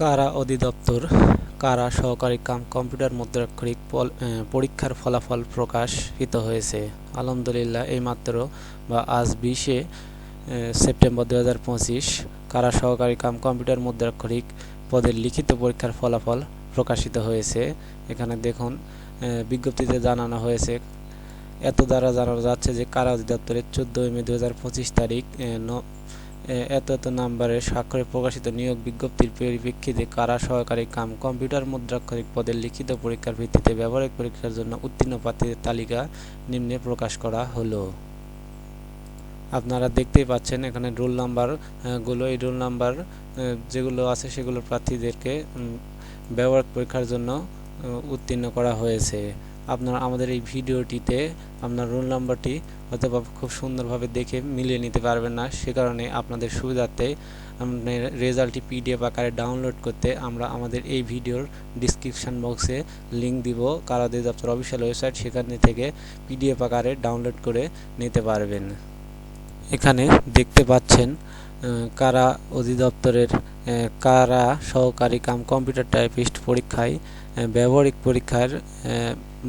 কারা অধিদপ্তর, কারা সহকারী কাম, কম্পিউটার মুদ্রাক্ষরিক পরীক্ষার ফলাফল প্রকাশিত হয়েছে। আলহামদুলিল্লাহ এইমাত্র বা আজ বিশে সেপ্টেম্বর দু হাজার পঁচিশ, কারা সহকারী কাম, কম্পিউটার মুদ্রাক্ষরিক পদের লিখিত পরীক্ষার ফলাফল প্রকাশিত হয়েছে। এখানে দেখুন বিজ্ঞপ্তিতে জানানো হয়েছে, এত দ্বারা জানানো যাচ্ছে যে কারা অধিদপ্তরের চোদ্দোই মে দু হাজার পঁচিশ তারিখ এত এত নাম্বারের স্বাক্ষরে প্রকাশিত নিয়োগ বিজ্ঞপ্তির পরিপ্রেক্ষিতে কারা সহকারী কাম কম্পিউটার মুদ্রাক্ষরিক পদের লিখিত পরীক্ষার ভিত্তিতে ব্যবহারিক পরীক্ষার জন্য উত্তীর্ণ প্রার্থীদের তালিকা নিম্নে প্রকাশ করা হলো। আপনারা দেখতেই পাচ্ছেন এখানে রোল নাম্বারগুলো। এই রোল নাম্বার যেগুলো আছে সেগুলো প্রার্থীদেরকে ব্যবহারিক পরীক্ষার জন্য উত্তীর্ণ করা হয়েছে। আপনারা আমাদের এই ভিডিওটিতে আপনার রোল নাম্বারটি হয়তো খুব সুন্দরভাবে দেখে মিলিয়ে নিতে পারবেন না। সে কারণে আপনাদের সুবিধার্থে আপনার রেজাল্টটি পিডিএফ আকারে ডাউনলোড করতে আমরা আমাদের এই ভিডিওর ডিসক্রিপশান বক্সে লিঙ্ক দিব কারা দপ্তর অফিসিয়াল ওয়েবসাইট সেখানে থেকে পিডিএফ আকারে ডাউনলোড করে নিতে পারবেন। এখানে দেখতে পাচ্ছেন কারা অধিদপ্তরের কারা সহকারী কাম কম্পিউটার টাইপিস্ট পরীক্ষায় ব্যবহারিক পরীক্ষার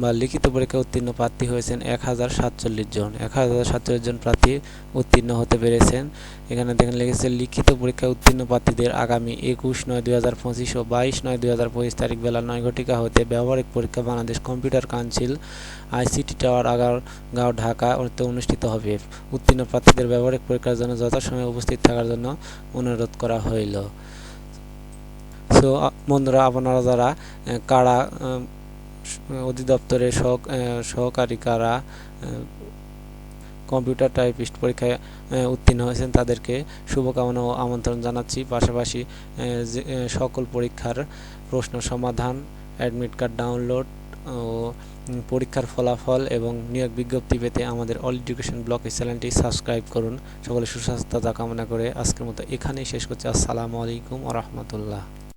বা লিখিত পরীক্ষায় উত্তীর্ণ প্রার্থী হয়েছেন এক হাজার সাতচল্লিশ জন। এক হাজার সাতচল্লিশ জন প্রার্থী উত্তীর্ণ হতে পেরেছেন। এখানে দেখেন লিখেছে, লিখিত পরীক্ষায় উত্তীর্ণ প্রার্থীদের আগামী একুশ নয় দুই হাজার পঁচিশ ও বাইশ নয় দুই হাজার পঁচিশ তারিখ বেলা নয় ঘটিকা হতে ব্যবহারিক পরীক্ষা Bangladesh computer council, ICT tower, Agargaon, Dhaka অনুষ্ঠিত হবে। উত্তীর্ণ প্রার্থীদের ব্যবহারিক পরীক্ষার জন্য যথাসময়ে উপস্থিত থাকার জন্য অনুরোধ করা হইল। সো বন্ধুরা, আপনারা যারা কারা অধিদপ্তরের সহ সহকারী কারা কম্পিউটার টাইপিস্ট পরীক্ষায় উত্তীর্ণ হয়েছেন তাদেরকে শুভকামনা ও আমন্ত্রণ জানাচ্ছি। পাশাপাশি সকল পরীক্ষার প্রশ্ন সমাধান অ্যাডমিট কার্ড ডাউনলোড ও পরীক্ষার ফলাফল এবং নিয়োগ বিজ্ঞপ্তি পেতে আমাদের অল এডুকেশন ব্লগ এই চ্যানেলটি সাবস্ক্রাইব করুন। সকলে সুস্বাস্থ্যতা কামনা করে আজকের মতো এখানেই শেষ করছি। আসসালামু আলাইকুম আ রহমতুল্লাহ।